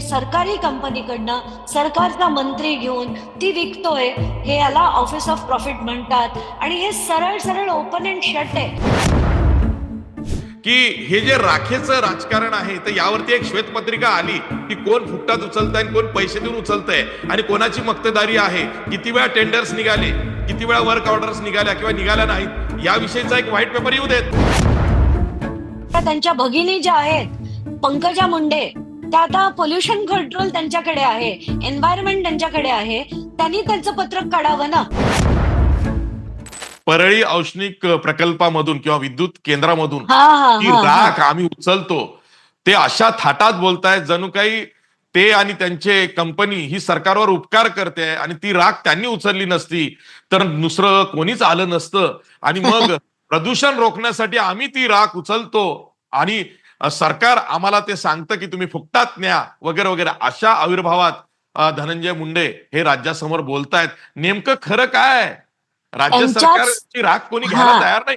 म्हणजे सरकारी कंपनीकडनं सरकारचा मंत्री घेऊन ती विकतोय हे याला ऑफिस ऑफ प्रॉफिट म्हणतात. आणि हे सरळ सरळ ओपन अँड शट आहे. की हे जे राखेचं राजकारण आहे तर यावरती एक श्वेतपत्रिका आली की कोण फुकटात उचलतंय आणि कोण पैसे देऊन उचलतंय. आणि कोणाची मक्तेदारी आहे? किती वेळा टेंडर्स निघाले किती वेळा वर्क ऑर्डर्स निघाल्या किंवा निघाल्या नाहीत याविषयीचा एक व्हाईट पेपर येऊ देत. त्या त्यांच्या भगिनी ज्या आहेत पंकजा मुंडे त्या आता पोल्युशन कंट्रोल त्यांच्याकडे आहे एन्व्हायरमेंट त्यांच्याकडे आहे त्यांनी त्यांचं पत्रक काढावं ना. परळी औष्णिक प्रकल्पामधून किंवा विद्युत केंद्रामधून ती राख आम्ही उचलतो. ते अशा थाटात बोलतायत जणू काही ते आणि त्यांचे कंपनी ही सरकारवर उपकार करते आणि ती राख त्यांनी उचलली नसती तर दुसरं कोणीच आलं नसतं. आणि मग प्रदूषण रोखण्यासाठी आम्ही ती राख उचलतो आणि सरकार आम्हाला ते सांगतं की तुम्ही फुकटात न्या वगैरे वगैरे अशा आविर्भावात धनंजय मुंडे हे राज्यासमोर बोलतायत नेमकं खरं काय? राज्य सरकारची राख कोणी घ्यायला. तयार नाही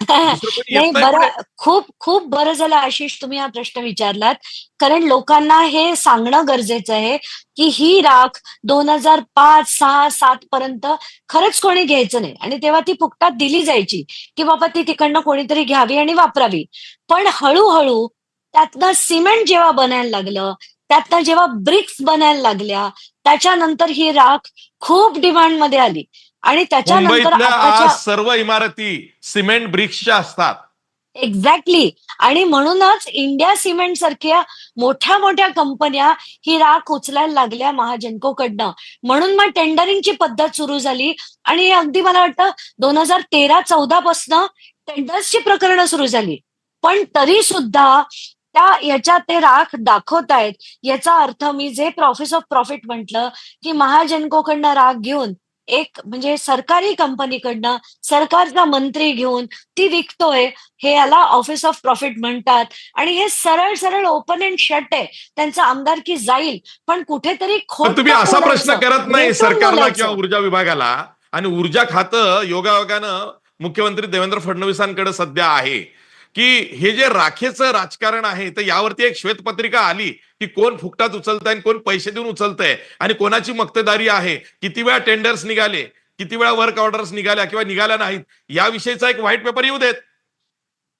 नाही बरं. खूप खूप बरं झालं आशिष तुम्ही हा प्रश्न विचारलात. कारण लोकांना हे सांगणं गरजेचं आहे की ही राख दोन हजार पाच सहा सात पर्यंत खरंच कोणी घ्यायचं नाही. आणि तेव्हा ती फुकटात दिली जायची की बाबा ती तिकडनं कोणीतरी घ्यावी आणि वापरावी. पण हळूहळू त्यातनं सिमेंट जेव्हा बनायला लागलं त्यातनं जेव्हा ब्रिक्स बनायला लागल्या त्याच्यानंतर ही राख खूप डिमांडमध्ये आली. आणि त्याच्यानंतर मुंबईतल्या आताच्या आज सर्व इमारती सिमेंट ब्रिक्सच्या असतात. एक्झॅक्टली आणि म्हणूनच इंडिया सिमेंट सारख्या मोठ्या मोठ्या कंपन्या ही राख उचलायला लागल्या महाजनकोकडनं. म्हणून मग टेंडरिंगची पद्धत सुरू झाली. आणि अगदी मला वाटतं दोन हजार तेरा चौदा पासनं टेंडर्सची प्रकरणं सुरू झाली. पण तरी सुद्धा त्या याच्यात ते राख दाखवतायत याचा अर्थ मी जे ऑफिस ऑफ प्रॉफिट म्हटलं की महाजनकोकडनं राख घेऊन एक म्हणजे सरकारी कंपनीकडनं सरकारचा मंत्री घेऊन ती विकतोय हे याला ऑफिस ऑफ प्रॉफिट म्हणतात. आणि हे सरळ सरळ ओपन अँड शट आहे. त्यांचं आमदारकी जाईल पण कुठेतरी तुम्ही असा प्रश्न करत नाही सरकारला. किंवा ऊर्जा विभागाला. आणि ऊर्जा खातं योगायोगानं मुख्यमंत्री देवेंद्र फडणवीसांकडे सध्या आहे. की हे जे राखेचं राजकारण आहे तर यावरती एक श्वेतपत्रिका आली की कोण फुकटात उचलतंय आणि कोण पैसे देऊन उचलतंय आणि कोणाची मक्तेदारी आहे किती वेळा टेंडर्स निघाले किती वेळा वर्क ऑर्डर्स निघाल्या किंवा निघाल्या नाहीत याविषयीचा एक व्हाईट पेपर येऊ देत.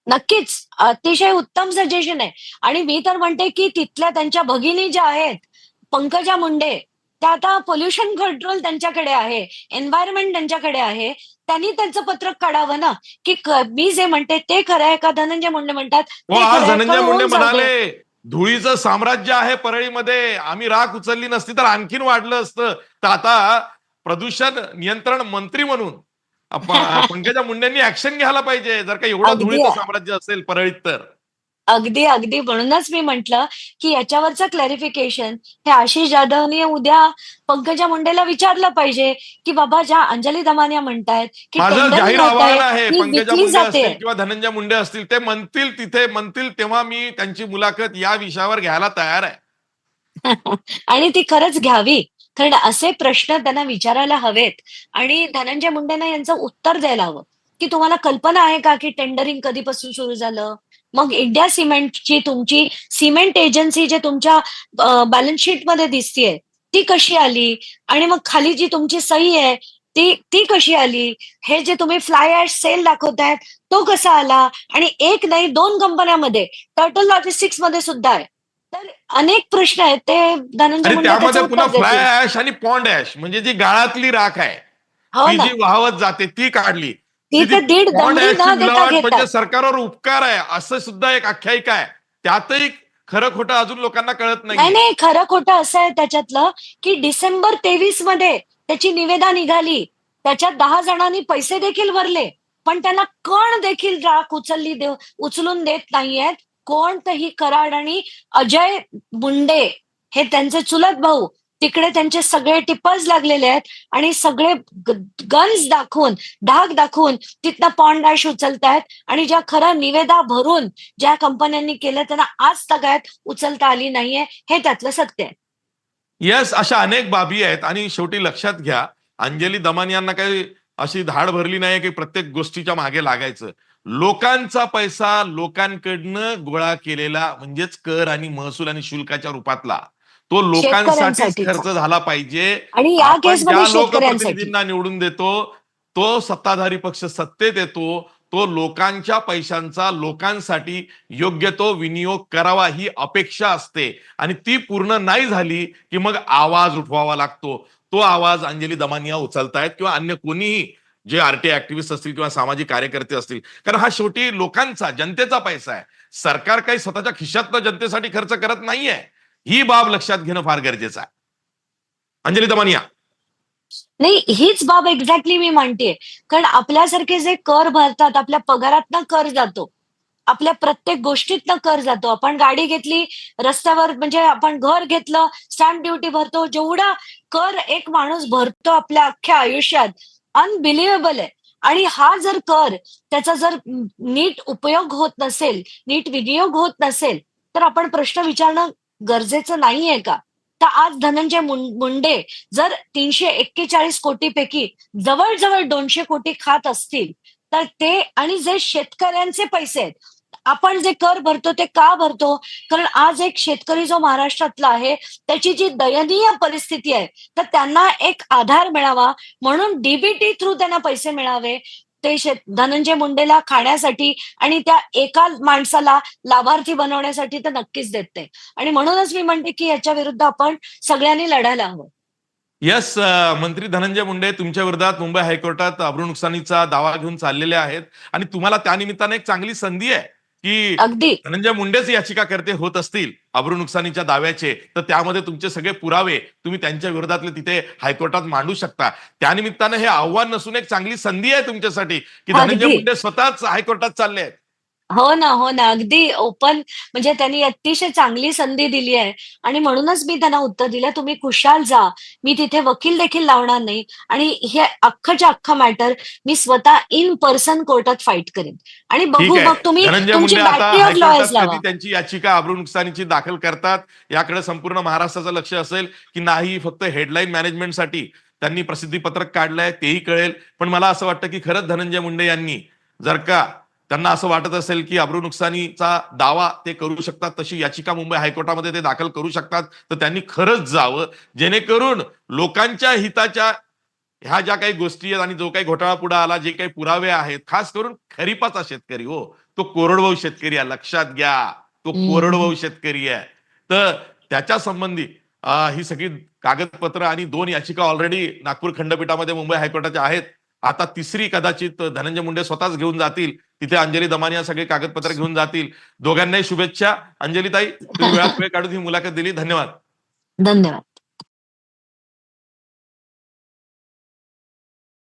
नक्कीच. अतिशय उत्तम सजेशन आहे. आणि मी तर म्हणते की तिथल्या त्यांच्या भगिनी ज्या आहेत पंकजा मुंडे त्या आता पोल्युशन कंट्रोल त्यांच्याकडे आहे एन्व्हायरमेंट त्यांच्याकडे आहे त्यांनी त्यांचं पत्रक काढावं ना? की मी जे म्हणते ते खरं आहे का? धनंजय मुंडे म्हणतात धनंजय मुंडे. म्हणाले धुळीचं साम्राज्य आहे परळीमध्ये आम्ही राख उचलली नसती तर आणखीन वाढलं असतं. तर आता प्रदूषण नियंत्रण मंत्री म्हणून पंकजा मुंडेंनी ऍक्शन घ्यायला पाहिजे. जर का एवढं धुळीचं. साम्राज्य असेल परळीत तर. अगदी अगदी. म्हणूनच मी म्हंटल की याच्यावरचं क्लॅरिफिकेशन हे आशिष जाधवने उद्या पंकजा मुंडेला विचारलं पाहिजे की बाबा ज्या अंजली दमानिया म्हणतायत की विकली जाते. किंवा धनंजय मुंडे असतील ते म्हणतील तिथे म्हणतील तेव्हा मी त्यांची मुलाखत या विषयावर घ्यायला तयार आहे. आणि ती खरंच घ्यावी कारण असे प्रश्न त्यांना विचारायला हवेत. आणि धनंजय मुंडेंना यांचं उत्तर द्यायला हवं. की तुम्हाला कल्पना आहे का की टेंडरिंग कधीपासून सुरू झालं? मग इंडिया सिमेंटची तुमची सिमेंट एजन्सी जे तुमच्या बॅलन्स शीटमध्ये दिसतीये ती कशी आली? आणि मग खाली जी तुमची सही आहे ती ती कशी आली? हे जे तुम्ही फ्लाय ऍश सेल दाखवतायत तो कसा आला? आणि एक नाही दोन कंपन्यामध्ये टर्टल लॉजिस्टिक्समध्ये सुद्धा आहे. तर अनेक प्रश्न आहेत ते धनंजय पुन्हा फ्लाय. ऍश आणि पॉन्ड ऍश म्हणजे जी गाळातली राख आहे हो जी वाहवत जाते ती काढली. ती तर दीड न देता म्हणजे सरकारवर उपकार आहे असं सुद्धा एक आख्यायिका आहे. त्यातही खरं खोटं अजून लोकांना कळत नाही नाही खरं खोटं असं आहे त्याच्यातलं की डिसेंबर तेवीसमध्ये त्याची निवेदा निघाली. त्याच्यात दहा जणांनी पैसे देखील भरले पण त्यांना कण देखील राख उचलली देव उचलून देत नाहीयेत. कोणतंही कराड आणि अजय मुंडे हे त्यांचे चुलत भाऊ तिकडे त्यांचे सगळे टिप्पर्स लागलेले आहेत आणि सगळे गन्स दाखवून धाक दाखवून तिथनं पॉन्ड डॅश उचलतायत आणि ज्या खरं निवेदा भरून ज्या कंपन्यांनी केलं त्यांना आज तगायत उचलता आली नाहीये हे त्यातलं सत्य आहे. येस अशा अनेक बाबी आहेत. आणि शेवटी लक्षात घ्या अंजली दमान यांना काही अशी धाड भरली नाही की प्रत्येक गोष्टीच्या मागे लागायचं. लोकांचा पैसा लोकांकडनं गोळा केलेला म्हणजेच कर आणि महसूल आणि शुल्काच्या रूपातला. तो शेतकऱ्यांसाठीचा. खर्च झाला पाहिजे. आणि या केसमध्ये लोकप्रतिनिधींना निवडून देतो तो सत्ताधारी पक्ष सत्तेत येतो तो लोकांच्या पैशांचा लोकांसाठी योग्य तो विनियोग करावा ही अपेक्षा असते. आणि ती पूर्ण नाही झाली की मग आवाज उठवावा लागतो. तो आवाज अंजली दमानिया उचलतायत किंवा अन्य कोणीही जे आरटी ऍक्टिव्हिस्ट असतील किंवा सामाजिक कार्यकर्ते असतील. कारण हा शेवटी लोकांचा जनतेचा पैसा आहे. सरकार काही स्वतःच्या खिशातनं जनतेसाठी खर्च करत नाहीये. ही बाब लक्षात घेणं फार गरजेचं आहे. अंजली दमानिया नाही हीच बाब एक्झॅक्टली मी म्हणतेय. कारण आपल्यासारखे जे कर भरतात आपल्या पगारातनं कर जातो. आपल्या प्रत्येक गोष्टीतनं कर जातो. आपण गाडी घेतली रस्त्यावर म्हणजे आपण घर घेतलं स्टॅम्प ड्युटी भरतो जेवढा कर एक माणूस भरतो आपल्या अख्ख्या आयुष्यात अनबिलिव्हेबल आहे. आणि हा जर कर त्याचा जर नीट उपयोग होत नसेल नीट विनियोग होत नसेल तर आपण प्रश्न विचारणं गरजेचं नाहीये का? तर आज धनंजय मुंडे जर तीनशे एक्केचाळीस कोटीपैकी जवळजवळ दोनशे कोटी खात असतील तर ते आणि जे शेतकऱ्यांचे पैसे आहेत आपण जे कर भरतो ते का भरतो? कारण आज एक शेतकरी जो महाराष्ट्रातला आहे त्याची जी दयनीय परिस्थिती आहे तर त्यांना एक आधार मिळावा म्हणून डीबीटी थ्रू त्यांना पैसे मिळावे. ते शेत धनंजय मुंडेला खाण्यासाठी आणि त्या एका माणसाला लाभार्थी बनवण्यासाठी तर नक्कीच देते आणि म्हणूनच मी म्हणते की याच्या विरुद्ध आपण सगळ्यांनी लढायला हवं. यस मंत्री धनंजय मुंडे तुमच्या विरोधात मुंबई हायकोर्टात अब्रू नुकसानीचा दावा घेऊन चाललेले आहेत. आणि तुम्हाला त्यानिमित्ताने एक चांगली संधी आहे. की अगदी. धनंजय मुंडेच याचिकाकर्ते होत असतील अब्रू नुकसानीच्या दाव्याचे तर त्यामध्ये तुमचे सगळे पुरावे तुम्ही त्यांच्या विरोधातले तिथे हायकोर्टात मांडू शकता. त्यानिमित्तानं हे आव्हान नसून एक चांगली संधी आहे तुमच्यासाठी की धनंजय. मुंडे स्वतःच हायकोर्टात चालले आहेत. हो ना हो ना. अगदी ओपन म्हणजे त्यांनी अतिशय चांगली संधी दिली आहे. आणि म्हणूनच मी त्यांना उत्तर दिलं तुम्ही कुशाल जा. मी तिथे वकील देखील लावणार नाही. आणि हे अख्खच्या अख्खा मॅटर मी स्वतः इन पर्सन कोर्टात फाईट करेन. आणि बघू मग तुम्ही तुमची बॅटरी ऑफ लॉयर्स लावा. त्यांची याचिका अब्रू नुकसानीची दाखल करतात. याकडे संपूर्ण महाराष्ट्राचं लक्ष असेल की नाही फक्त हेडलाईन मॅनेजमेंटसाठी त्यांनी प्रसिद्धी पत्रक काढलंय तेही कळेल. पण मला असं वाटतं की खरंच धनंजय मुंडे यांनी जर का त्यांना असं वाटत असेल की अब्रू नुकसानीचा दावा ते करू शकतात तशी याचिका मुंबई हायकोर्टामध्ये ते दाखल करू शकतात तर त्यांनी खरंच जावं. जेणेकरून लोकांच्या हिताच्या ह्या ज्या काही गोष्टी आहेत आणि जो काही घोटाळा पुढे आला जे काही पुरावे आहेत खास करून खरीपाचा शेतकरी हो तो कोरडवाहू शेतकरी आहे लक्षात घ्या. तो हम्म. कोरडवाहू शेतकरी आहे. तर त्याच्या संबंधी ही सगळी कागदपत्र आणि दोन याचिका ऑलरेडी नागपूर खंडपीठामध्ये मुंबई हायकोर्टाच्या आहेत. आता तिसरी कदाचित धनंजय मुंडे स्वतःच घेऊन जातील. तिथे अंजली दमानिया सगळे कागदपत्र घेऊन जातील. दोघांनाही शुभेच्छा. अंजलीताई तुम्ही वेळात वेळ काढून ही मुलाखत दिली. धन्यवाद. धन्यवाद.